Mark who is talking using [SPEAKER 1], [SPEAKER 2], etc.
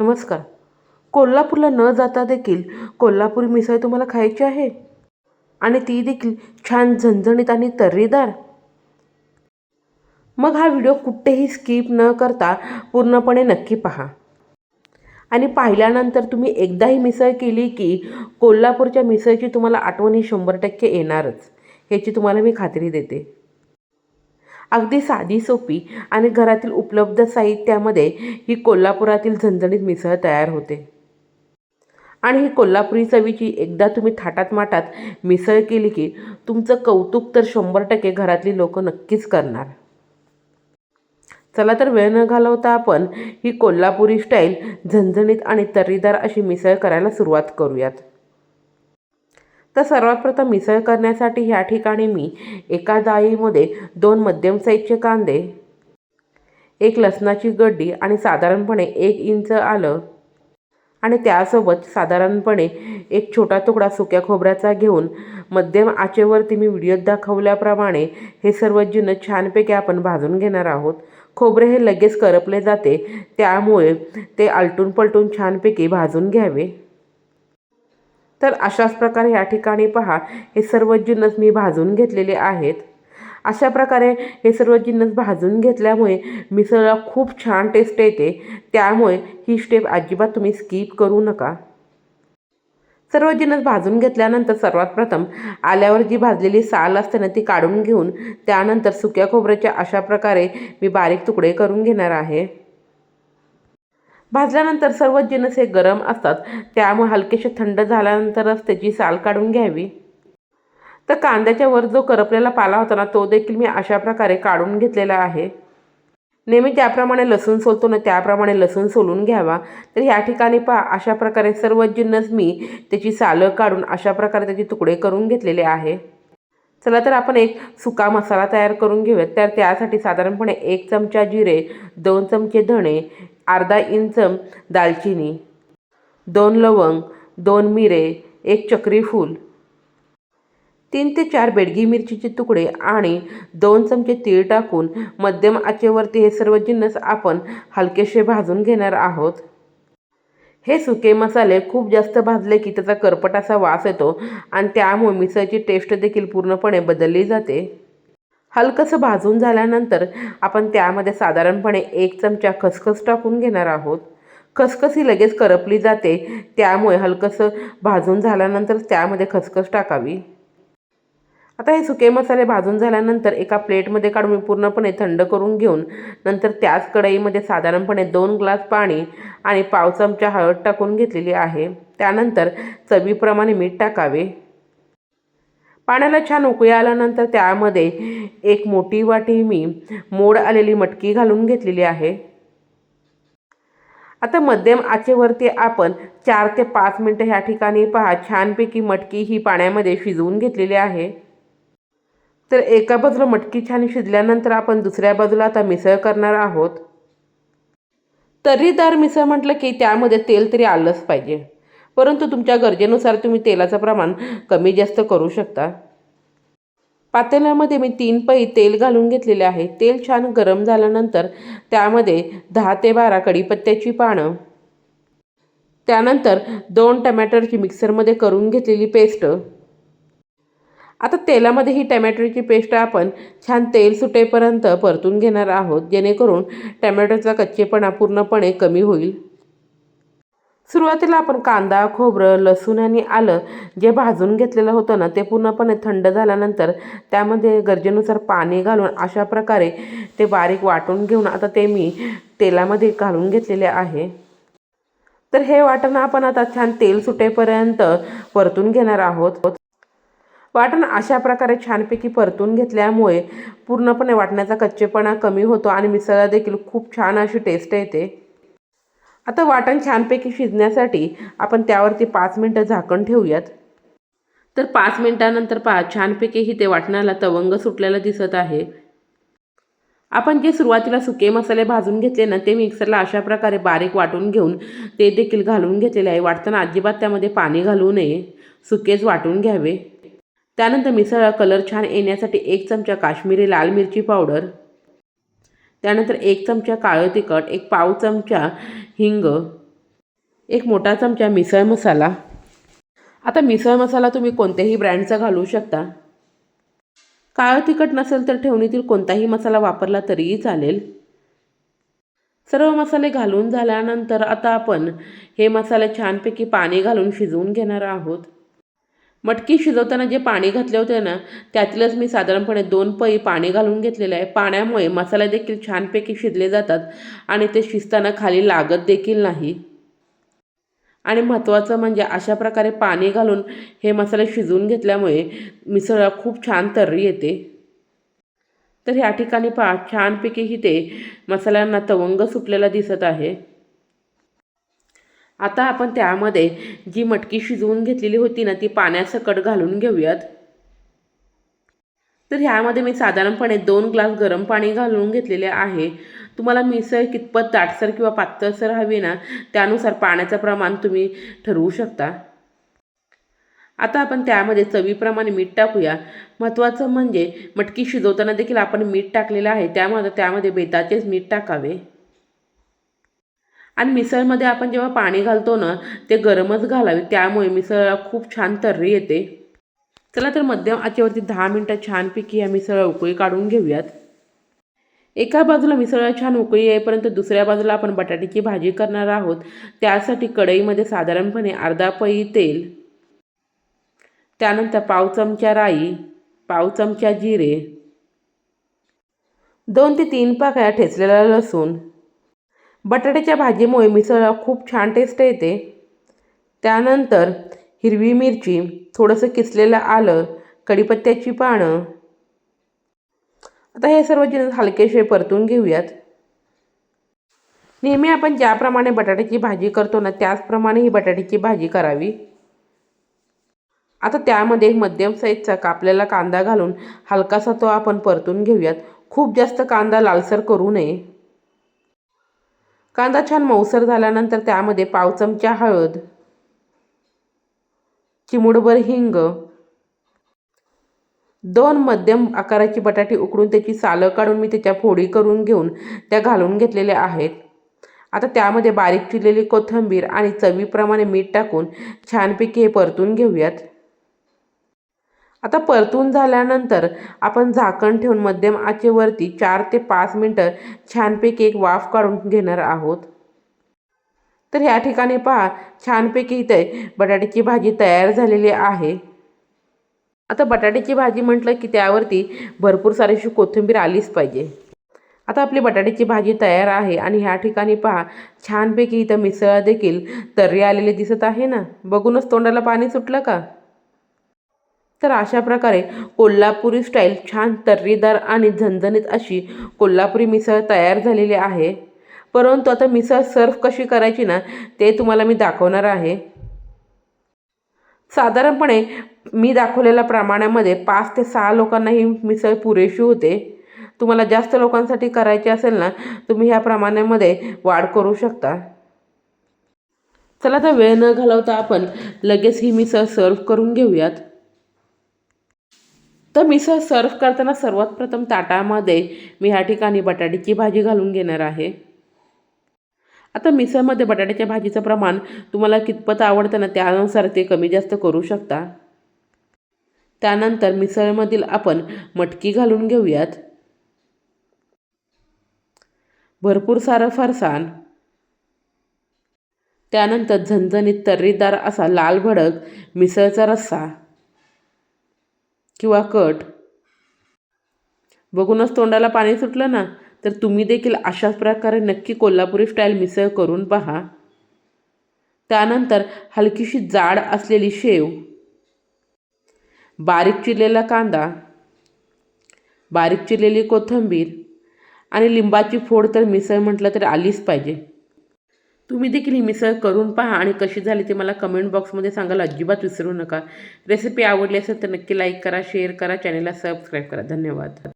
[SPEAKER 1] नमस्कार. कोल्हापूरला न जाता देखील कोल्हापुरी मिसळ तुम्हाला खायची आहे? आणि ती देखील छान झणझणीत आणि तर्रीदार? मग हा व्हिडिओ कुठेही स्किप न करता पूर्णपणे नक्की पहा. आणि पाहिल्यानंतर तुम्ही एकदाही मिसळ केली की कोल्हापूरच्या मिसळची तुम्हाला आठवण ही शंभर टक्के येणारच. ह्याची तुम्हाला मी खात्री देते. अगदी साधी सोपी आणि घरातील उपलब्ध साहित्यामध्ये ही कोल्हापुरातील झणझणीत मिसळ तयार होते. आणि ही कोल्हापुरी चवीची एकदा तुम्ही थाटात माटात मिसळ केली की तुमचं कौतुक तर शंभर टक्के घरातली लोक नक्कीच करणार. चला तर वेळ न घालवता आपण ही कोल्हापुरी स्टाईल झणझणीत आणि तर्रीदार अशी मिसळ करायला सुरुवात करूयात. तर सर्वात प्रथम मिसळ करण्यासाठी ह्या ठिकाणी मी एका डाळीमध्ये दोन मध्यम साईजचे कांदे एक लसणाची गड्डी आणि साधारणपणे एक इंच आलं आणि त्यासोबत साधारणपणे एक छोटा तुकडा सुक्या खोबऱ्याचा घेऊन मध्यम आचेवरती मी व्हिडिओत दाखवल्याप्रमाणे हे सर्व जिनं छानपैकी आपण भाजून घेणार आहोत. खोबरे हे लगेच करपले जाते त्यामुळे ते आलटून पलटून छानपैकी भाजून घ्यावे. तर अशाच प्रकारे या ठिकाणी पहा हे सर्व जिन्नस मी भाजून घेतलेले आहेत. अशा प्रकारे हे सर्व जिन्नस भाजून घेतल्यामुळे मिसळला खूप छान टेस्ट येते. त्यामुळे ही स्टेप अजिबात तुम्ही स्किप करू नका. सर्व जिन्नस भाजून घेतल्यानंतर सर्वात प्रथम आल्यावर जी भाजलेली साल असते ना ती काढून घेऊन त्यानंतर सुक्या खोबऱ्याच्या अशा प्रकारे मी बारीक तुकडे करून घेणार आहे. भाजल्यानंतर सर्व जिनस हे गरम असतात. त्यामुळे हलकेसे थंड झाल्यानंतरच त्याची साल काढून घ्यावी. तर कांद्याच्या वर जो करपलेला पाला होता ना तो देखील मी अशा प्रकारे काढून घेतलेला आहे. नेहमी ज्याप्रमाणे लसूण सोलतो ना त्याप्रमाणे लसूण सोलून घ्यावा. तर ह्या ठिकाणी पहा अशा प्रकारे सर्व जिन्नस मी त्याची सालं काढून अशा प्रकारे त्याचे तुकडे करून घेतलेले आहे. चला तर आपण एक सुका मसाला तयार करून घेऊयात. तर त्यासाठी साधारणपणे एक चमचा जिरे दोन चमचे धणे अर्धा इंच दालचिनी दोन लवंग दोन मिरे एक चक्री फूल तीन ते चार बेडगी मिरचीचे तुकडे आणि दोन चमचे तीळ टाकून मध्यम आचेवरती हे सर्व जिन्नस आपण हलकेसे भाजून घेणार आहोत. हे सुके मसाले खूप जास्त भाजले की त्याचा करपट असा वास येतो आणि त्यामुळे मिसळची टेस्ट देखील पूर्णपणे बदलली जाते. हलकंसं भाजून झाल्यानंतर आपण त्यामध्ये साधारणपणे एक चमचा खसखस टाकून घेणार आहोत. खसखस ही लगेच करपली जाते त्यामुळे हलकंसं भाजून झाल्यानंतर त्यामध्ये खसखस टाकावी. आता हे सुके मसाले भाजून झाल्यानंतर एका प्लेटमध्ये काढून मी पूर्णपणे थंड करून घेऊन नंतर त्याच कढईमध्ये साधारणपणे दोन ग्लास पाणी आणि पाव चमचा हळद टाकून घेतलेली आहे. त्यानंतर चवीप्रमाणे मीठ टाकावे. पाण्याला छान उकळी आल्यानंतर त्यामध्ये एक मोठी वाटी मी मोड आलेली मटकी घालून घेतलेली आहे. आता मध्यम आचेवरती आपण चार ते पाच मिनटं ह्या ठिकाणी पहा. छानपैकी मटकी ही पाण्यामध्ये शिजवून घेतलेली आहे. तर एका बाजूला मटकी छान शिजल्यानंतर आपण दुसऱ्या बाजूला आता मिसळ करणार आहोत. तर्रीदार मिसळ म्हटलं की त्यामध्ये तेल तरी आलंच पाहिजे. परंतु तुमच्या गरजेनुसार तुम्ही तेलाचं प्रमाण कमी जास्त करू शकता. पातेल्यामध्ये मी तीन पई तेल घालून घेतलेले आहे. तेल छान गरम झाल्यानंतर त्यामध्ये दहा ते बारा कढीपत्त्याची पानं त्यानंतर दोन टमॅटरची मिक्सरमध्ये करून घेतलेली पेस्ट आता तेलामध्ये ही टमॅटोची पेस्ट आपण छान तेल सुटेपर्यंत परतून घेणार आहोत जेणेकरून टमॅटोचा कच्चेपणा पूर्णपणे कमी होईल. सुरुवातीला आपण कांदा खोबरं लसूण आणि आलं जे भाजून घेतलेलं होतं ना ते पूर्णपणे थंड झाल्यानंतर त्यामध्ये गरजेनुसार पाणी घालून अशा प्रकारे ते बारीक वाटून घेऊन आता ते मी तेलामध्ये घालून घेतलेले आहे. तर हे वाटण आपण आता छान तेल सुटेपर्यंत परतून घेणार आहोत. वाटण अशा प्रकारे छानपैकी परतून घेतल्यामुळे पूर्णपणे वाटण्याचा कच्चेपणा कमी होतो आणि मिसळला देखील खूप छान अशी टेस्ट येते. आता वाटण छानपैकी शिजण्यासाठी आपण त्यावरती पाच मिनटं झाकण ठेवूयात. तर पाच मिनटानंतर पहा छानपैकी ही ते वाटणाला तवंग सुटलेला दिसत आहे. आपण जे सुरुवातीला सुके मसाले भाजून घेतले ना ते मिक्सरला अशा प्रकारे बारीक वाटून घेऊन ते देखील घालून घेतलेले आहे. वाटताना अजिबात त्यामध्ये पाणी घालू नये. सुकेच वाटून घ्यावे. त्यानंतर मिसळला कलर छान येण्यासाठी एक चमचा काश्मीरी लाल मिरची पावडर. त्यानंतर एक चमचा काळं तिखट एक पाव चमचा हिंग एक मोठा चमचा मिसळ मसाला. आता मिसळ मसाला तुम्ही कोणत्याही ब्रँडचा घालू शकता. काळं तिखट नसेल तर ठेवणीतील कोणताही मसाला वापरला तरीही चालेल. सर्व मसाले घालून झाल्यानंतर आता आपण हे मसाले छानपैकी पाणी घालून शिजवून घेणार आहोत. मटकी शिजवताना जे पाणी घातले होते ना त्यातीलच मी साधारणपणे दोन पई पाणी घालून घेतलेलं आहे. पाण्यामुळे मसाले देखील छानपैकी शिजले जातात आणि ते शिजताना खाली लागत देखील नाही. आणि महत्त्वाचं म्हणजे अशा प्रकारे पाणी घालून हे मसाले शिजवून घेतल्यामुळे मिसळला खूप छान तर्री येते. तर ह्या ठिकाणी पहा छानपैकी ते मसाल्यांना तवंग सुटलेला दिसत आहे. आता आपण त्यामध्ये जी मटकी शिजवून घेतलेली होती ना ती पाण्यासकट घालून घेऊयात. तर ह्यामध्ये मी साधारणपणे दोन ग्लास गरम पाणी घालून घेतलेले आहे. तुम्हाला मिसळ कितपत दाटसर किंवा पातळसर हवी ना त्यानुसार पाण्याचं प्रमाण तुम्ही ठरवू शकता. आता आपण त्यामध्ये चवीप्रमाणे मीठ टाकूया. महत्त्वाचं म्हणजे मटकी शिजवताना देखील आपण मीठ टाकलेलं आहे. त्यामध्ये त्यामध्ये बेताचेच मीठ टाकावे. आणि मिसळमध्ये आपण जेव्हा पाणी घालतो ना ते गरमच घालावे. त्यामुळे मिसळला खूप छान तर्री येते. चला तर मध्यम आचेवरती दहा मिनटं छानपैकी या मिसळ उकळी काढून घेऊयात. एका बाजूला मिसळला छान उकळी येईपर्यंत दुसऱ्या बाजूला आपण बटाट्याची भाजी करणार आहोत. त्यासाठी कढईमध्ये साधारणपणे अर्धा पई तेल त्यानंतर पाव चमचा राई पाव चमचा जिरे दोन ते तीन पाकळ्या ठेचलेला लसूण बटाट्याच्या भाजीमुळे मिसळला खूप छान टेस्ट येते. त्यानंतर हिरवी मिरची थोडंसं किसलेलं आलं कढीपत्त्याची पानं. आता हे सर्व जिन्स हलकेशे परतून घेऊयात. नेहमी आपण ज्याप्रमाणे बटाट्याची भाजी करतो ना त्याचप्रमाणे ही बटाट्याची भाजी करावी. आता त्यामध्ये एक मध्यम साईजचा कापलेला कांदा घालून हलकासा तो आपण परतून घेऊयात. खूप जास्त कांदा लालसर करू नये. कांदा छान मऊसर झाल्यानंतर त्यामध्ये पाव चमचा हळद चिमुडभर हिंग दोन मध्यम आकाराची बटाटे उकडून त्याची सालं काढून मी त्याच्या फोडी करून घेऊन त्या घालून घेतलेल्या आहेत. आता त्यामध्ये बारीक चिरलेली कोथिंबीर आणि चवीप्रमाणे मीठ टाकून छानपैकी हे परतून घेऊयात. आता परतून झाल्यानंतर आपण झाकण ठेवून मध्यम आचेवरती चार ते पाच मिनटं छानपैकी एक वाफ काढून घेणार आहोत. तर ह्या ठिकाणी पहा छानपैकी इथे बटाट्याची भाजी तयार झालेली आहे. आता बटाट्याची भाजी म्हटलं की त्यावरती भरपूर सारीशी कोथिंबीर आलीच पाहिजे. आता आपली बटाट्याची भाजी तयार आहे आणि ह्या ठिकाणी पहा छानपैकी इथं मिसळ देखील तर्री आलेली दिसत आहे ना? बघूनच तोंडाला पाणी सुटलं का? तर अशा प्रकारे कोल्हापुरी स्टाईल छान तर्रीदार आणि झणझणीत अशी कोल्हापुरी मिसळ तयार झालेली आहे. परंतु आता मिसळ सर्व कशी करायची ना ते तुम्हाला मी दाखवणार आहे. साधारणपणे मी दाखवलेल्या प्रमाणामध्ये पाच ते सहा लोकांना ही मिसळ पुरेशी होते. तुम्हाला जास्त लोकांसाठी करायची असेल ना तुम्ही ह्या प्रमाणामध्ये वाढ करू शकता. चला तर वेळ न घालवता आपण लगेच ही मिसळ सर्व करून घेऊयात. तर मिसळ सर्व करताना सर्वात प्रथम ताटामध्ये मी ह्या ठिकाणी बटाट्याची भाजी घालून घेणार आहे. आता मिसळमध्ये बटाट्याच्या भाजीचं प्रमाण तुम्हाला कितपत आवडतं ना त्यानुसार ते कमी जास्त करू शकता. त्यानंतर मिसळमधील आपण मटकी घालून घेऊयात. भरपूर सारं फरसाण. त्यानंतर झणझणीत तर्रीदार असा लाल भडक मिसळचा रस्सा. किंवा कट. बघूनच तोंडाला पाणी सुटलं ना तर तुम्ही देखील अशाच प्रकारे नक्की कोल्हापुरी स्टाईल मिसळ करून पहा. त्यानंतर हलकीशी जाड असलेली शेव. बारीक चिरलेला कांदा. बारीक चिरलेली कोथिंबीर. आणि लिंबाची फोड तर मिसळ म्हटलं तर आलीच पाहिजे. तुम्ही देखील ही मिसळ करून पहा आणि कशी झाली ते मला कमेंट बॉक्समध्ये सांगायला अजिबात विसरू नका. रेसिपी आवडली असेल तर नक्की लाईक करा शेअर करा चॅनलला सबस्क्राईब करा. धन्यवाद.